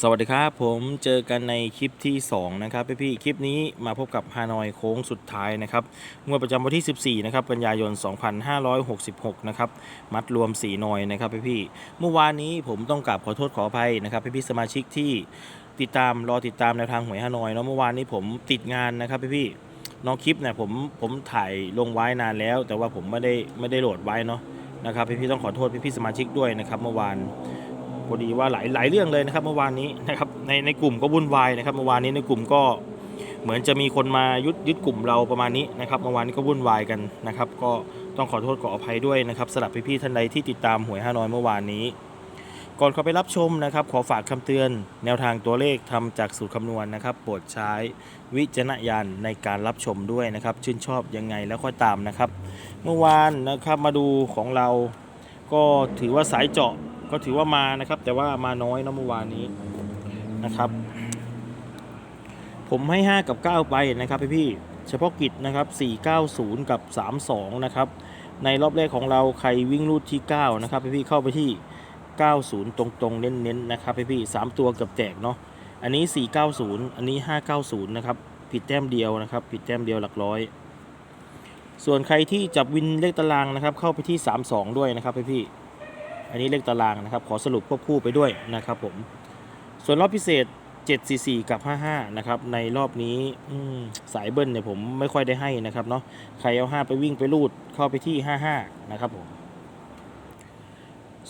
สวัสดีครับผมเจอกันในคลิปที่ 2 นะครับพี่พี่คลิปนี้มาพบกับฮานอยโค้งสุดท้ายนะครับงวดประจำวันที่ 14 นะครับกันยายน 2566 นะครับ มัดรวม4นอยนะครับพี่พี่เมื่อวานนี้ผมต้องกราบขอโทษขออภัยนะครับพี่พี่สมาชิกที่ติดตามรอติดตามแนวทางหวยฮานอยเนาะเมื่อวานนี้ผมติดงานนะครับพี่พี่น้องคลิปเนี่ยผมผมถ่ายลงไว้นานแล้ว แต่ว่าผมไม่ได้ไม่ได้โหลดไว้เนาะนะครับพี่พี่ต้องขอโทษพี่พี่สมาชิกด้วยนะครับเมื่อวาน พอดีว่าหลายหลายเรื่องเลยนะครับ เมื่อวานนี้นะครับในในกลุ่มก็วุ่นวายนะครับ เมื่อวานนี้ในกลุ่มก็เหมือนจะมีคนมายึดยึดกลุ่มเราประมาณนี้นะครับเมื่อวานนี้ก็วุ่นวายกันนะครับ ก็ต้องขอโทษขออภัยด้วยนะครับสำหรับพี่ๆท่านใดที่ติดตามหวยฮาน้อยเมื่อวานนี้ ก่อนเข้าไปรับชมนะครับ ขอฝากคำเตือนแนวทางตัวเลขทำจากสูตรคำนวณนะครับโปรดใช้วิจารณญาณในการรับชมด้วยนะครับ ชื่นชอบยังไงแล้วค่อยตามนะครับ เมื่อวานนะครับมาดูของเราก็ถือว่าสายเจาะ ก็ถือว่ามานะครับ แต่ว่ามาน้อยเนะเมื่อวานนี้นะครับ ผมให้ 5 กับ 9 ไปนะครับพี่พี่เฉพาะกิจนะครับ 490 กับ 32 นะครับ ในรอบแรกของเราใครวิ่งรูดที่ 9 นะครับพี่พี่เข้าไปที่ 90 ตรงๆ เน้นๆนะครับพี่พี่ๆสามตัวเกับแตกเนาะอันนี้ 490 อันนี้ 590 นะครับ ผิดแต้มเดียวนะครับ ผิดแต้มเดียวหลักร้อย ส่วนใครที่จับวินเลขตารางนะครับ เข้าไปที่ 32 ด้วยนะครับพี่พี่ อันนี้เลขตารางนะครับ ขอสรุปควบคู่ไปด้วยนะครับผม ส่วนรอบพิเศษ 744 กับ 55 นะครับ ในรอบนี้สายเบิ้ลเนี่ยผมไม่ค่อยได้ให้นะครับเนาะ ใครเอา 5 ไปวิ่งไปรูดเข้าไปที่ 55 นะครับผม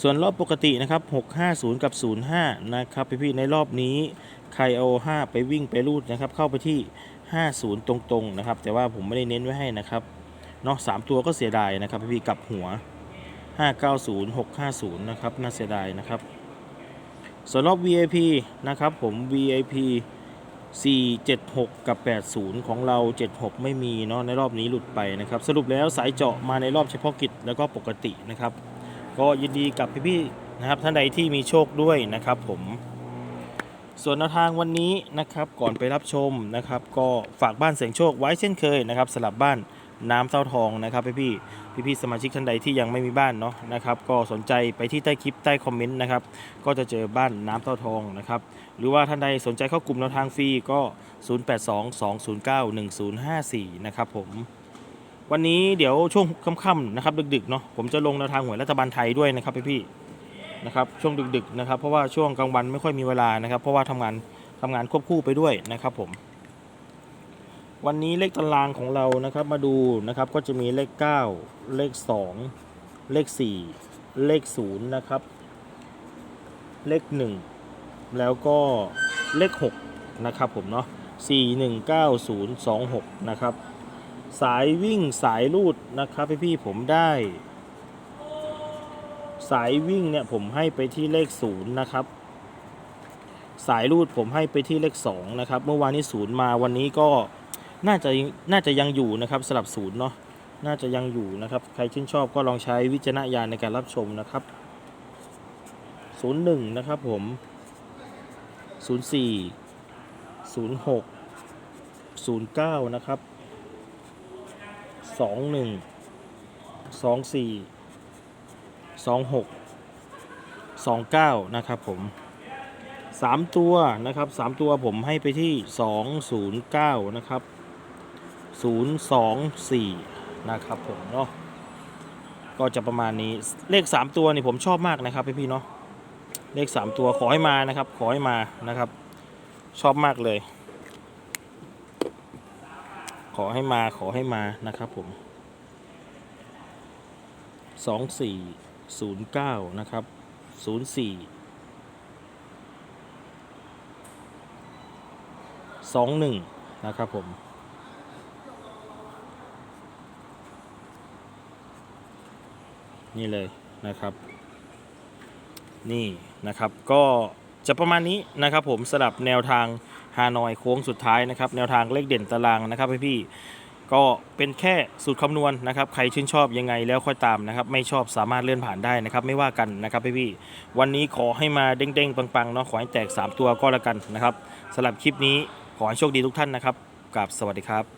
ส่วนรอบปกตินะครับ 650 กับ 05 นะครับพี่ๆในรอบนี้ใครเอา 5 ไปวิ่งไปรูดนะครับ เข้าไปที่ 50 ตรงๆนะครับ แต่ว่าผมไม่ได้เน้นไว้ให้นะครับเนาะสามตัวก็เสียดายนะครับพี่ๆกลับหัว 590 650 นะครับ น่าเสียดายนะครับส่วนรอบ VIP นะครับผม VIP 476 กับ 80 ของเรา 76 ไม่มีเนาะในรอบนี้หลุดไปนะครับ สรุปแล้วสายเจาะมาในรอบเฉพาะกิจแล้วก็ปกตินะครับ ก็ยินดีกับพี่ๆนะครับท่านใดที่มีโชคด้วยนะครับผมส่วนแนวทางวันนี้นะครับก่อนไปรับชมนะครับ ก็ฝากบ้านเสียงโชคไว้เช่นเคยนะครับสลับบ้าน น้ำเต้าทองนะครับพี่พี่ๆพี่สมาชิกท่านใดที่ยังไม่มีบ้านเนาะนะครับก็สนใจไปที่ใต้คลิปใต้คอมเมนต์นะครับก็จะเจอบ้านน้ำเต้าทองนะครับหรือว่าท่านใดสนใจเข้ากลุ่มแนวทางฟรีก็ 0822091054 นะครับผมวันนี้เดี๋ยวช่วงค่ำๆนะครับดึกๆเนาะผมจะลงแนวทางหวยรัฐบาลไทยด้วยนะครับพี่ๆนะครับช่วงดึกๆนะครับเพราะว่าช่วงกลางวันไม่ค่อยมีเวลานะครับ เพราะว่าทำงานทำงานควบคู่ไปด้วยนะครับผม วันนี้เลขตารางของเรานะครับมาดูนะครับก็จะมีเลข 9 เลข 2 เลข 4 เลข0นะครับ เลข 1 แล้วก็เลข 6 นะครับผมเนาะ4 1 9 0 2 6 นะครับ สายวิ่งสายลูดนะครับ พี่ๆผมได้ สายวิ่งเนี่ยผมให้ไปที่เลข 0 นะครับสายรูดผมให้ไปที่เลข2นะครับ เมื่อวานนี้ศูนย์มาวันนี้ก็ น่าจะน่าจะยังอยู่นะครับสลับศูนย์เนาะน่าจะยังอยู่นะครับ ใครชื่นชอบก็ลองใช้วิจารณญาณในการรับชมนะครับ 01 นะครับผม 04 06 09 นะครับ 21 24 26 29 นะครับผมสามตัวนะครับสามตัวผมให้ไปที่สองศูนย์เก้านะครับ ศูนย์สองสี่นะครับผมเนาะก็จะประมาณนี้เลขสามตัวนี่ผมชอบมากนะครับพี่พี่เนาะเลขสามตัวขอให้มานะครับ ขอให้มานะครับ ชอบมากเลย ขอให้มาขอให้มานะครับผมสองสี่ศูนย์เก้านะครับศูนย์สี่สองหนึ่งนะครับผม นี่เลยนะครับ นี่นะครับก็จะประมาณนี้นะครับผมสลับแนวทางฮานอยโค้งสุดท้ายนะครับ แนวทางเลขเด่นตารางนะครับพี่พี่ก็เป็นแค่สูตรคำนวณนะครับ ใครชื่นชอบยังไงแล้วค่อยตามนะครับ ไม่ชอบสามารถเลื่อนผ่านได้นะครับ ไม่ว่ากันนะครับพี่พี่วันนี้ขอให้มาเด้งๆ ปังๆเนาะขอให้แตก 3 ตัวก็แล้วกันนะครับสำหรับคลิปนี้ขอให้โชคดีทุกท่านนะครับกับสวัสดีครับ